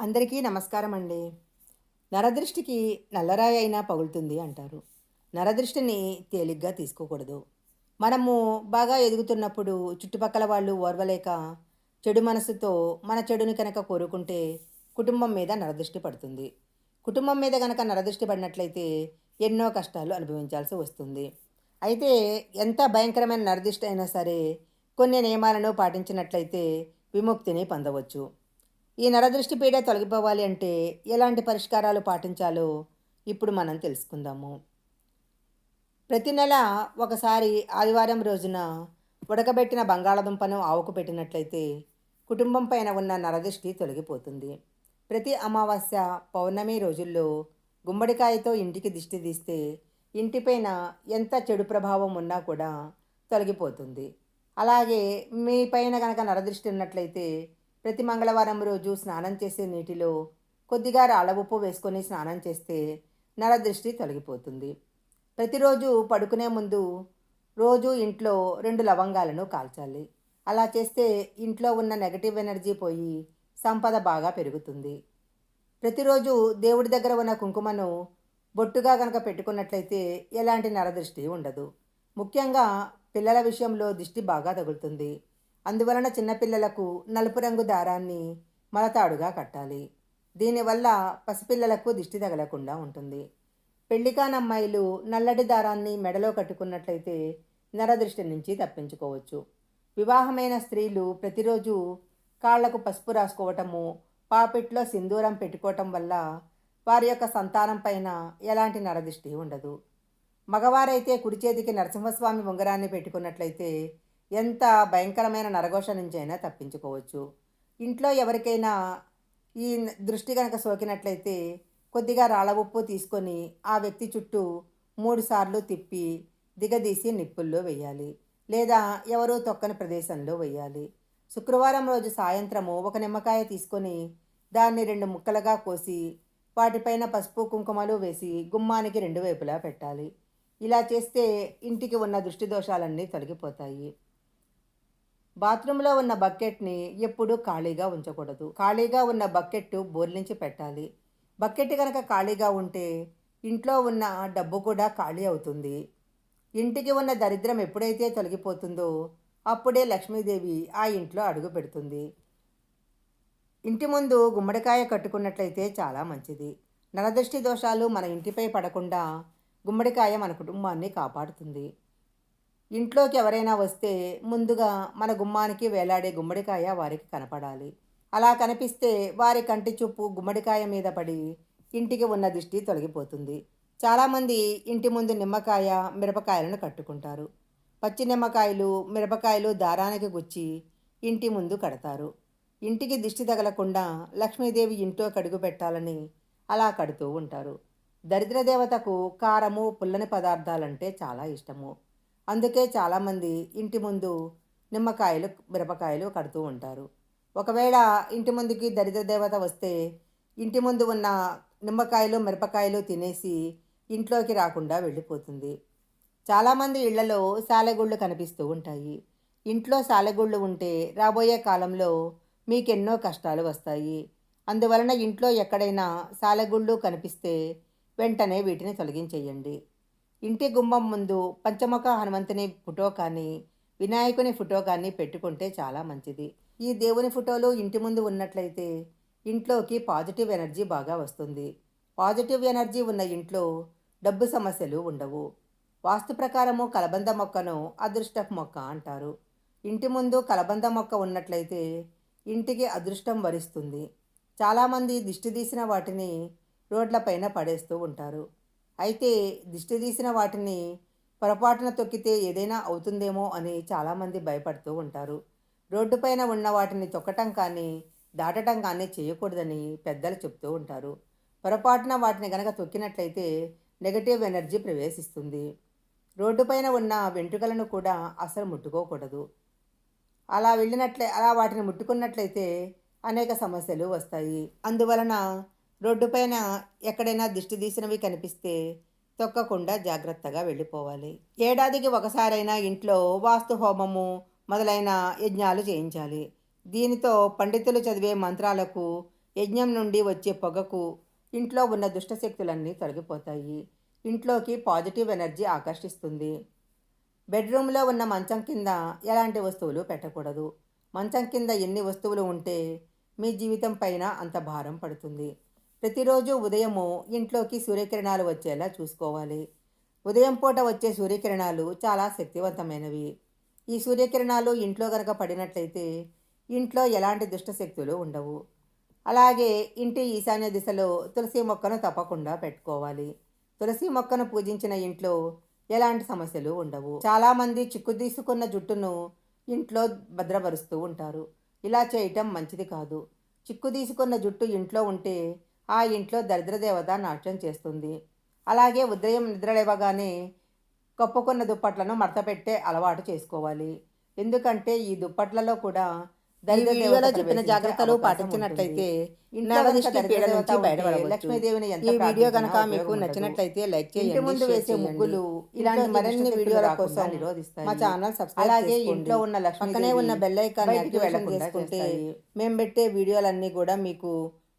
అందరికీ నమస్కారం అండి నరదృష్టికి నల్లరాయి అయినా పగులుతుంది అంటారు. నరదృష్టిని తేలిగ్గా తీసుకోకూడదు. మనము బాగా ఎదుగుతున్నప్పుడు చుట్టుపక్కల వాళ్ళు ఓర్వలేక చెడు మనసుతో మన చెడుని కనుక కోరుకుంటే కుటుంబం మీద నరదృష్టి పడుతుంది. కుటుంబం మీద కనుక నరదృష్టి పడినట్లయితే ఎన్నో కష్టాలు అనుభవించాల్సి వస్తుంది. అయితే ఎంత భయంకరమైన నరదృష్టి అయినా సరే కొన్ని నియమాలను పాటించినట్లయితే విముక్తిని పొందవచ్చు. ఈ నరదృష్టి పీడ తొలగిపోవాలి అంటే ఎలాంటి పరిష్కారాలు పాటించాలో ఇప్పుడు మనం తెలుసుకుందాము. ప్రతి నెల ఒకసారి ఆదివారం రోజున ఉడకబెట్టిన బంగాళదుంపను ఆవుకు పెట్టినట్లయితే కుటుంబం పైన ఉన్న నరదృష్టి తొలగిపోతుంది. ప్రతి అమావాస్య పౌర్ణమి రోజుల్లో గుమ్మడికాయతో ఇంటికి దిష్టి తీస్తే ఇంటిపైన ఎంత చెడు ప్రభావం ఉన్నా కూడా తొలగిపోతుంది. అలాగే మీ పైన కనుక నరదృష్టి ఉన్నట్లయితే ప్రతి మంగళవారం రోజు స్నానం చేసే నీటిలో కొద్దిగా రాళ్ళ ఉప్పు వేసుకొని స్నానం చేస్తే నరదృష్టి తొలగిపోతుంది. ప్రతిరోజు పడుకునే ముందు రోజు ఇంట్లో రెండు లవంగాలను కాల్చాలి. అలా చేస్తే ఇంట్లో ఉన్న నెగటివ్ ఎనర్జీ పోయి సంపద బాగా పెరుగుతుంది. ప్రతిరోజు దేవుడి దగ్గర ఉన్న కుంకుమను బొట్టుగా కనుక పెట్టుకున్నట్లయితే ఎలాంటి నరదృష్టి ఉండదు. ముఖ్యంగా పిల్లల విషయంలో దిష్టి బాగా తగులుతుంది. అందువలన చిన్నపిల్లలకు నలుపు రంగు దారాన్ని మలతాడుగా కట్టాలి. దీనివల్ల పసిపిల్లలకు దిష్టి తగలకుండా ఉంటుంది. పెళ్ళికానమ్మాయిలు నల్లటి దారాన్ని మెడలో కట్టుకున్నట్లయితే నరదృష్టి నుంచి తప్పించుకోవచ్చు. వివాహమైన స్త్రీలు ప్రతిరోజు కాళ్ళకు పసుపు రాసుకోవటము పాపిట్లో సింధూరం పెట్టుకోవటం వల్ల వారి యొక్క సంతానం పైన ఎలాంటి నరదృష్టి ఉండదు. మగవారైతే కుడి చేతికి నరసింహస్వామి ఉంగరాన్ని పెట్టుకున్నట్లయితే ఎంత భయంకరమైన నరఘోష నుంచైనా తప్పించుకోవచ్చు. ఇంట్లో ఎవరికైనా ఈ దృష్టి కనుక సోకినట్లయితే కొద్దిగా రాళ్ళ ఉప్పు తీసుకొని ఆ వ్యక్తి చుట్టూ మూడుసార్లు తిప్పి దిగదీసి నిప్పుల్లో వేయాలి. లేదా ఎవరూ తొక్కని ప్రదేశంలో వేయాలి. శుక్రవారం రోజు సాయంత్రము ఒక నిమ్మకాయ తీసుకొని దాన్ని రెండు ముక్కలుగా కోసి వాటిపైన పసుపు కుంకుమలు వేసి గుమ్మానికి రెండు వైపులా పెట్టాలి. ఇలా చేస్తే ఇంటికి ఉన్న దృష్టి దోషాలన్నీ తొలగిపోతాయి. బాత్రూంలో ఉన్న బకెట్ని ఎప్పుడూ ఖాళీగా ఉంచకూడదు. ఖాళీగా ఉన్న బకెట్ బోర్లించి పెట్టాలి. బకెట్ కనుక ఖాళీగా ఉంటే ఇంట్లో ఉన్న డబ్బు కూడా ఖాళీ అవుతుంది. ఇంటికి ఉన్న దరిద్రం ఎప్పుడైతే తొలగిపోతుందో అప్పుడే లక్ష్మీదేవి ఆ ఇంట్లో అడుగు పెడుతుంది. ఇంటి ముందు గుమ్మడికాయ కట్టుకున్నట్లయితే చాలా మంచిది. నరదృష్టి దోషాలు మన ఇంటిపై పడకుండా గుమ్మడికాయ మన కుటుంబాన్ని కాపాడుతుంది. ఇంట్లోకి ఎవరైనా వస్తే ముందుగా మన గుమ్మానికి వేలాడే గుమ్మడికాయ వారికి కనపడాలి. అలా కనిపిస్తే వారి కంటి చూపు గుమ్మడికాయ మీద పడి ఇంటికి ఉన్న దిష్టి తొలగిపోతుంది. చాలామంది ఇంటి ముందు నిమ్మకాయ మిరపకాయలను కట్టుకుంటారు. పచ్చి నిమ్మకాయలు మిరపకాయలు దారానికి గుచ్చి ఇంటి ముందు కడతారు. ఇంటికి దిష్టి తగలకుండా లక్ష్మీదేవి ఇంట్లో కడుగు పెట్టాలని అలా కడుతూ ఉంటారు. దరిద్ర దేవతకు కారము పుల్లని పదార్థాలంటే చాలా ఇష్టము. అందుకే చాలామంది ఇంటి ముందు నిమ్మకాయలు మిరపకాయలు కడుతూ ఉంటారు. ఒకవేళ ఇంటి ముందుకి దరిద్ర దేవత వస్తే ఇంటి ముందు ఉన్న నిమ్మకాయలు మిరపకాయలు తినేసి ఇంట్లోకి రాకుండా వెళ్ళిపోతుంది. చాలామంది ఇళ్ళలో సాలెగుళ్ళు కనిపిస్తూ ఉంటాయి. ఇంట్లో సాలెగుళ్ళు ఉంటే రాబోయే కాలంలో మీకెన్నో కష్టాలు వస్తాయి. అందువలన ఇంట్లో ఎక్కడైనా సాలెగుళ్ళు కనిపిస్తే వెంటనే వీటిని తొలగించేయండి. ఇంటి గుమ్మం ముందు పంచముఖ హనుమంతుని ఫోటో కానీ వినాయకుని ఫోటో కానీ పెట్టుకుంటే చాలా మంచిది. ఈ దేవుని ఫోటోలు ఇంటి ముందు ఉన్నట్లయితే ఇంట్లోకి పాజిటివ్ ఎనర్జీ బాగా వస్తుంది. పాజిటివ్ ఎనర్జీ ఉన్న ఇంట్లో డబ్బు సమస్యలు ఉండవు. వాస్తు ప్రకారము కలబంద మొక్కను అదృష్టపు మొక్క అంటారు. ఇంటి ముందు కలబంద మొక్క ఉన్నట్లయితే ఇంటికి అదృష్టం వరిస్తుంది. చాలామంది దిష్టి తీసిన వాటిని రోడ్లపైన పడేస్తూ ఉంటారు. అయితే దిష్టి తీసిన వాటిని పొరపాటున తొక్కితే ఏదైనా అవుతుందేమో అని చాలామంది భయపడుతూ ఉంటారు. రోడ్డుపైన ఉన్న వాటిని తొక్కటం కానీ దాటటం కానీ చేయకూడదని పెద్దలు చెప్తూ ఉంటారు. పొరపాటున వాటిని గనక తొక్కినట్లయితే నెగటివ్ ఎనర్జీ ప్రవేశిస్తుంది. రోడ్డుపైన ఉన్న వెంట్రుకలను కూడా అసలు ముట్టుకోకూడదు. అలా వెళ్ళినట్లే అలా వాటిని ముట్టుకున్నట్లయితే అనేక సమస్యలు వస్తాయి. అందువలన రోడ్డుపైన ఎక్కడైనా దిష్టి తీసినవి కనిపిస్తే తొక్కకుండా జాగ్రత్తగా వెళ్ళిపోవాలి. ఏడాదికి ఒకసారైనా ఇంట్లో వాస్తు హోమము మొదలైన యజ్ఞాలు చేయించాలి. దీనితో పండితులు చదివే మంత్రాలకు యజ్ఞం నుండి వచ్చే పొగకు ఇంట్లో ఉన్న దుష్టశక్తులన్నీ తొలగిపోతాయి. ఇంట్లోకి పాజిటివ్ ఎనర్జీ ఆకర్షిస్తుంది. బెడ్రూమ్లో ఉన్న మంచం కింద ఎలాంటి వస్తువులు పెట్టకూడదు. మంచం కింద ఎన్ని వస్తువులు ఉంటే మీ జీవితం పైన అంత భారం పడుతుంది. ప్రతిరోజు ఉదయము ఇంట్లోకి సూర్యకిరణాలు వచ్చేలా చూసుకోవాలి. ఉదయం పూట వచ్చే సూర్యకిరణాలు చాలా శక్తివంతమైనవి. ఈ సూర్యకిరణాలు ఇంట్లో కనుక పడినట్లయితే ఇంట్లో ఎలాంటి దుష్టశక్తులు ఉండవు. అలాగే ఇంటి ఈశాన్య దిశలో తులసి మొక్కను తప్పకుండా పెట్టుకోవాలి. తులసి మొక్కను పూజించిన ఇంట్లో ఎలాంటి సమస్యలు ఉండవు. చాలామంది చిక్కు తీసుకున్న జుట్టును ఇంట్లో భద్రపరుస్తూ ఉంటారు. ఇలా చేయటం మంచిది కాదు. చిక్కు తీసుకున్న జుట్టు ఇంట్లో ఉంటే ఆ ఇంట్లో దరిద్ర దేవత నాట్యం చేస్తుంది అలాగే ఉదయం నిద్రలేవగానే కప్పుకున్న దుప్పట్లను మడతపెట్టే అలవాటు చేసుకోవాలి ఎందుకంటే ఈ దుప్పట్లలో కూడా వీడియోలో చెప్పిన జాగ్రత్తలు పాటించినట్లయితే. లక్ష్మీదేవిని ఎంత ఈ వీడియో కనుక మీకు. నచ్చినట్లయితే లైక్ చేయండి ముందు వేసే. ముగ్గులు ఇలాంటి మరిన్ని వీడియోల కోసం. మా ఛానల్ సబ్స్క్రైబ్ అలాగే. ఇంట్లో ఉన్న లక్ష్మీదేవి పక్కనే ఉన్న బెల్ ఐకాన్ యాక్టివేషన్ చేసుకుంటే. మేము పెట్టే వీడియోలన్నీ కూడా మీకు